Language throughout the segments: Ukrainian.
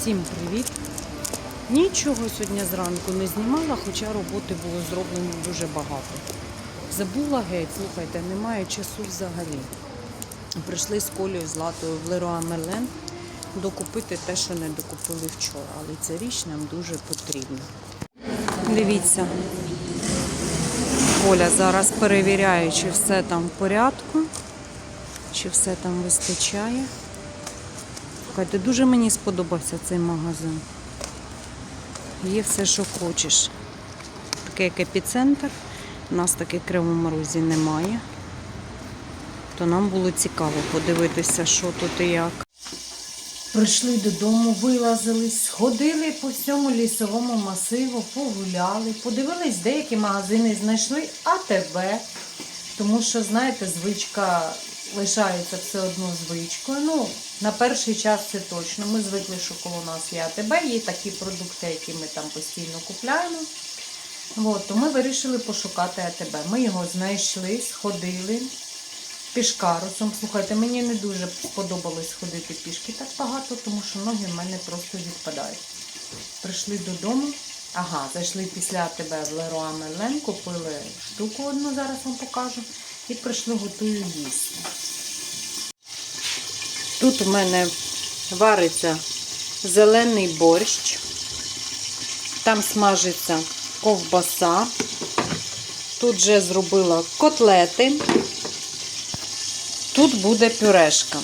Всім привіт! Нічого сьогодні зранку не знімала, хоча роботи було зроблено дуже багато. Забула геть, слухайте, немає часу взагалі. Прийшли з Колею з Латою в Леруа Мерлен докупити те, що не докупили вчора. Але ця річ нам дуже потрібна. Дивіться, Коля зараз перевіряє, чи все там в порядку, чи все там вистачає. Слухайте, дуже мені сподобався цей магазин. Є все, що хочеш. Таке як епіцентр. У нас таки Кривому Розі немає. То нам було цікаво подивитися, що тут і як. Прийшли додому, вилазились, сходили по всьому лісовому масиву, погуляли, подивились, деякі магазини знайшли АТБ. Тому що, знаєте, звичка лишається все одно звичкою. Ну, на перший час це точно. Ми звикли, що коло нас є АТБ, є такі продукти, які ми там постійно купляємо. От, то ми вирішили пошукати АТБ. Ми його знайшли, сходили пішкарусом. Слухайте, мені не дуже сподобалось ходити пішки так багато, тому що ноги в мене просто відпадають. Прийшли додому. Ага, зайшли після АТБ в Леруа Мерлен, купили штуку одну, зараз вам покажу. І прийшли готую їсти. Тут у мене вариться зелений борщ. Там смажиться ковбаса. Тут вже зробила котлети. Тут буде пюрешка.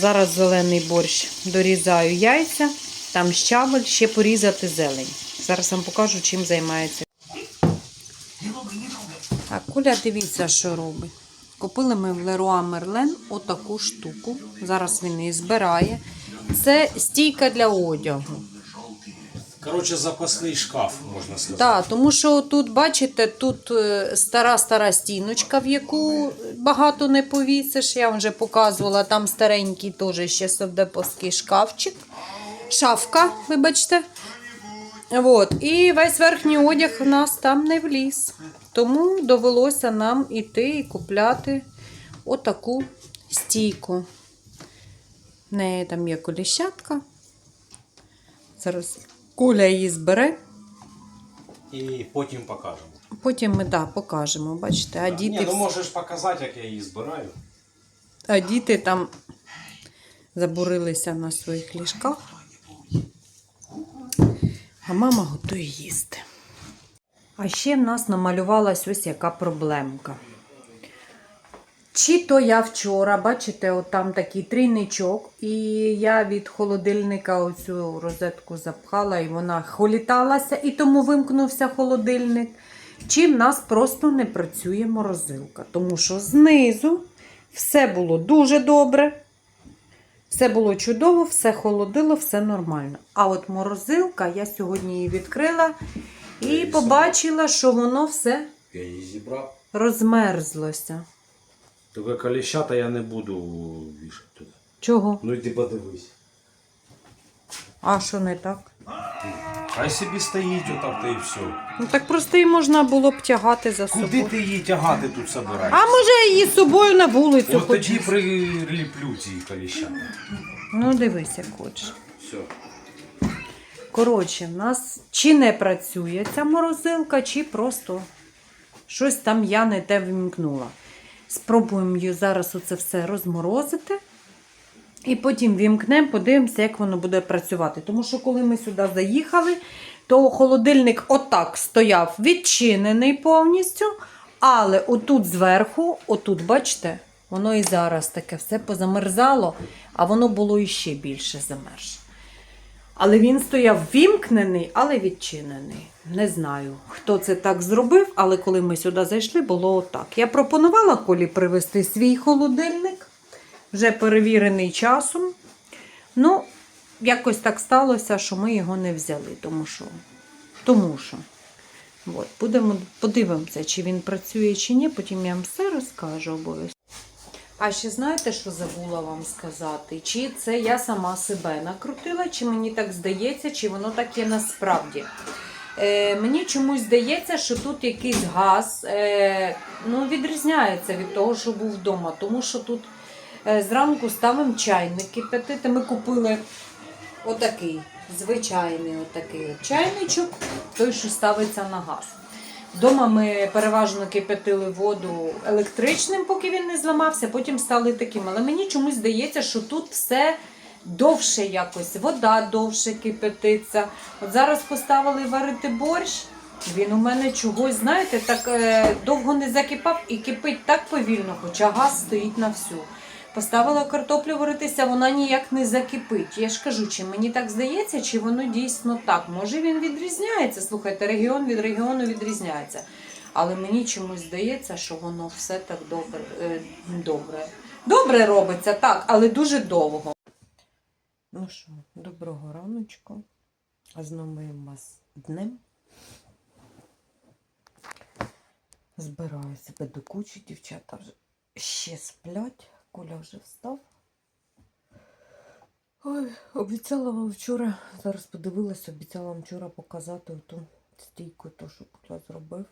Зараз зелений борщ дорізаю яйця, там щавель, ще порізати зелень. Зараз вам покажу, чим займається. Так, Куля, дивіться, що робить. Купили ми в Леруа Мерлен отаку штуку. Зараз він її збирає. Це стійка для одягу. Коротше, запасний шкаф, можна сказати. Так, тому що тут, бачите, тут стара-стара стіночка, в яку багато не повісиш. Я вам вже показувала, там старенький теж ще совдеповський шкафчик. Шафка, вибачте. От. І весь верхній одяг в нас там не вліз. Тому довелося нам іти і купляти отаку стійку. В неї там є коліщатка. Зараз Коля її збере. І потім покажемо. Потім ми да, покажемо, бачите, а Ні, діти, ну можеш показати, як я її збираю. а діти там забурилися на своїх ліжках. А мама готує їсти. А ще в нас намалювалась ось яка проблемка. Чи то я вчора, бачите, от там такий трійничок, і я від холодильника оцю розетку запхала, і вона холіталася, і тому вимкнувся холодильник. Чи в нас просто не працює морозилка. Тому що знизу все було дуже добре, все було чудово, все холодило, все нормально. А от морозилка, я сьогодні її відкрила і побачила, що воно все Я її зібрав. розмерзлося. Тільки коліщата я не буду вішати туди. Чого? Ну йди подивись. А що не так? Хай собі стоїть отак та і все. Ну так просто її можна було б тягати за собою. Куди ти її тягати тут собираєш? А може її з собою на вулицю От тоді приліплю ці коліщата. Ну дивись, як хочеш. Все. Коротше, в нас чи не працює ця морозилка, чи просто щось там я не те вімкнула. Спробуємо її зараз оце все розморозити. І потім вімкнемо, подивимося, як воно буде працювати. Тому що, коли ми сюди заїхали, то холодильник отак стояв відчинений повністю. Але отут зверху, отут, бачите, воно і зараз таке все позамерзало, а воно було іще більше замерз. Але він стояв вімкнений, але відчинений. Не знаю, хто це так зробив, але коли ми сюди зайшли, було отак. Я пропонувала Колі привезти свій холодильник, вже перевірений часом. Ну, якось так сталося, що ми його не взяли, тому що. Тому що. От, будемо, подивимося, чи він працює, чи ні, потім я вам все розкажу обов'язково. А ще знаєте, що забула вам сказати? Чи це я сама себе накрутила, чи мені так здається, чи воно так є насправді? Е, мені чомусь здається, що тут якийсь газ е, ну, відрізняється від того, що був вдома. Тому що тут зранку ставимо чайник кипятити. Ми купили отакий, звичайний отакий от чайничок, той, що ставиться на газ. Дома ми переважно кип'ятили воду електричним, поки він не зламався, потім стали таким. Але мені чомусь здається, що тут все довше якось, вода довше кипятиться. От зараз поставили варити борщ. Він у мене чогось, знаєте, так е, довго не закипав і кипить так повільно, хоча газ стоїть на всю. Поставила картоплю варитися, вона ніяк не закипить. Я ж кажу, чи мені так здається, чи воно дійсно так. Може він відрізняється. Слухайте, регіон від регіону відрізняється. Але мені чомусь здається, що воно все так добре. е, добре. Добре робиться, так, але дуже довго. Ну що, доброго раночку. З новим вас днем. Збираю себе до кучі, дівчата вже ще сплять. Коля вже встав. Ой, обіцяла вам вчора, зараз подивилася, обіцяла вам вчора показати ту стійку, ту, що Коля зробив.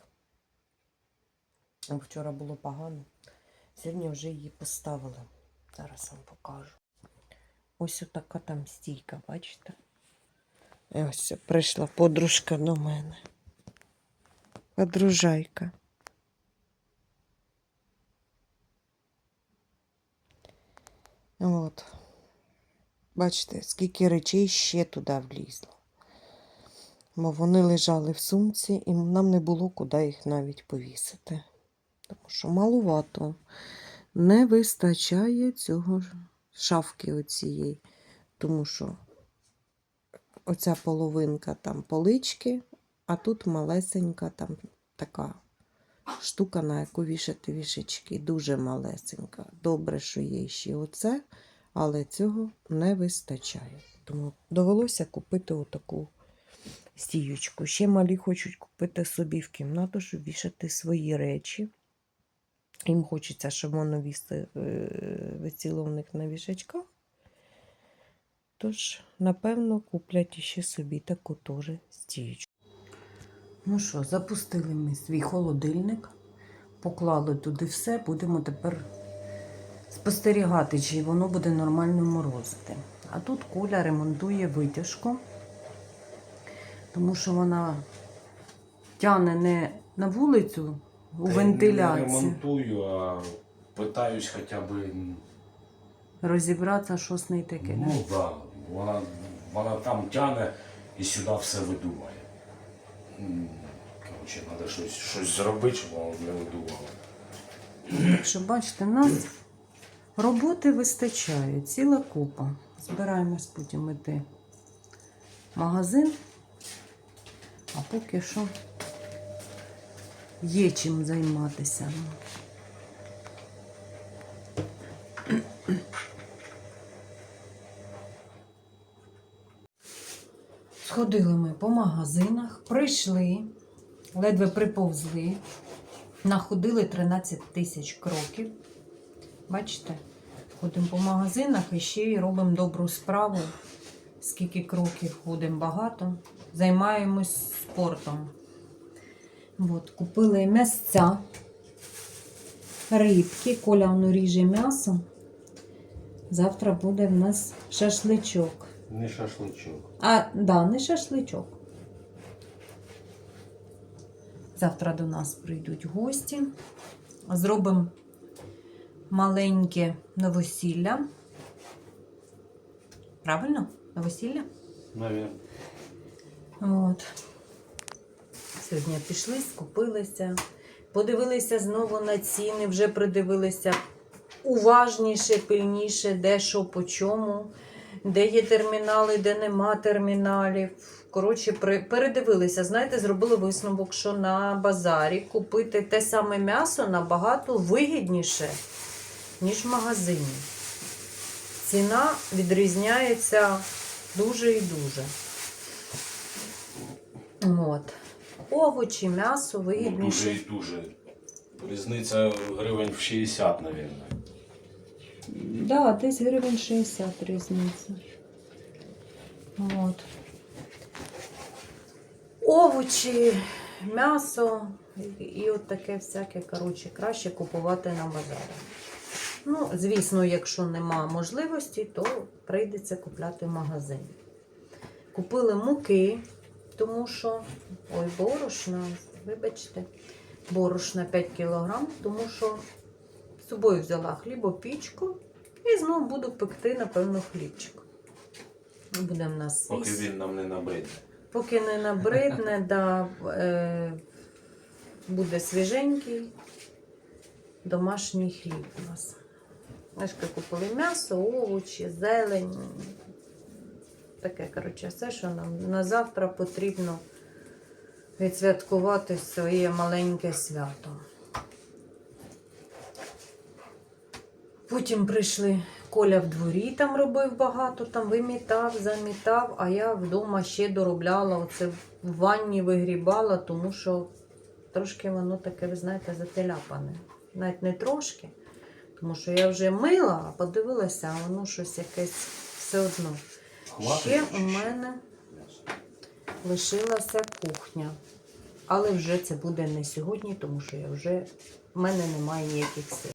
Вчора було погано. Сьогодні вже її поставили. Зараз вам покажу. Ось така там стійка, бачите? І ось прийшла подружка до мене. Подружайка. От. Бачите, скільки речей ще туди влізло. Бо вони лежали в сумці, і нам не було куди їх навіть повісити. Тому що малувато не вистачає цього шафки оцієї. Тому що оця половинка там полички, а тут малесенька там така штука, на яку вішати вішечки. Дуже малесенька. Добре, що є ще оце, але цього не вистачає. Тому довелося купити отаку стіючку. Ще малі хочуть купити собі в кімнату, щоб вішати свої речі. Їм хочеться, щоб воно е, висіло в них на вішачках. Тож, напевно, куплять іще собі таку теж стіючку. Ну що, запустили ми свій холодильник, поклали туди все, будемо тепер спостерігати, чи воно буде нормально морозити. А тут Коля ремонтує витяжку, тому що вона тяне не на вулицю у Та вентиляцію. Не ремонтую, а питаюсь хоча б. Розібратися, що з нею таке. Ну так, да, вона, вона там тяне і сюди все видуває. Коротше, треба щось, щось зробити, щоб воно не видувало. Якщо бачите, нас роботи вистачає, ціла купа. Збираємось потім іти в магазин, а поки що є чим займатися. Сходили ми по магазинах, прийшли, ледве приповзли, находили 13 тисяч кроків. Бачите, ходимо по магазинах і ще й робимо добру справу. Скільки кроків ходимо багато, займаємось спортом. От, купили м'ясця, рибки, коля воно ріже м'ясо. Завтра буде в нас шашличок. Не шашличок. А, да, не шашличок. Завтра до нас прийдуть гості. Зробимо маленьке новосілля. Правильно? Новосілля? Навірно. От. Сьогодні пішли, скупилися, подивилися знову на ціни, вже придивилися уважніше, пильніше, де що по чому, де є термінали, де нема терміналів. Коротше, передивилися. Знаєте, зробили висновок, що на базарі купити те саме м'ясо набагато вигідніше, ніж в магазині. Ціна відрізняється дуже і дуже. От. Овочі, м'ясо Ну, вигідніше. дуже і дуже. Різниця гривень в 60, мабуть. Да, десь гривень 60 різниця. От. Овочі, м'ясо і, от таке всяке, коротше, краще купувати на базарі. Ну, звісно, якщо нема можливості, то прийдеться купляти в магазині. Купили муки, тому що. Ой, борошна, вибачте, борошна 5 кг, тому що собою взяла хлібопічку і знову буду пекти, напевно, хлібчик. Буде в нас Поки свій він нам не набридне. Поки не набридне, да, е, буде свіженький домашній хліб у нас. Знаєш, купили м'ясо, овочі, зелень. Таке, коротше, все, що нам на завтра потрібно відсвяткувати своє маленьке свято. Потім прийшли Коля в дворі там робив багато, там вимітав, замітав, а я вдома ще доробляла оце в ванні вигрібала, тому що трошки воно таке, ви знаєте, зателяпане. Навіть не трошки, тому що я вже мила, а подивилася, а воно щось якесь все одно. Ще у мене лишилася кухня. Але вже це буде не сьогодні, тому що я вже в мене немає ніяких сил.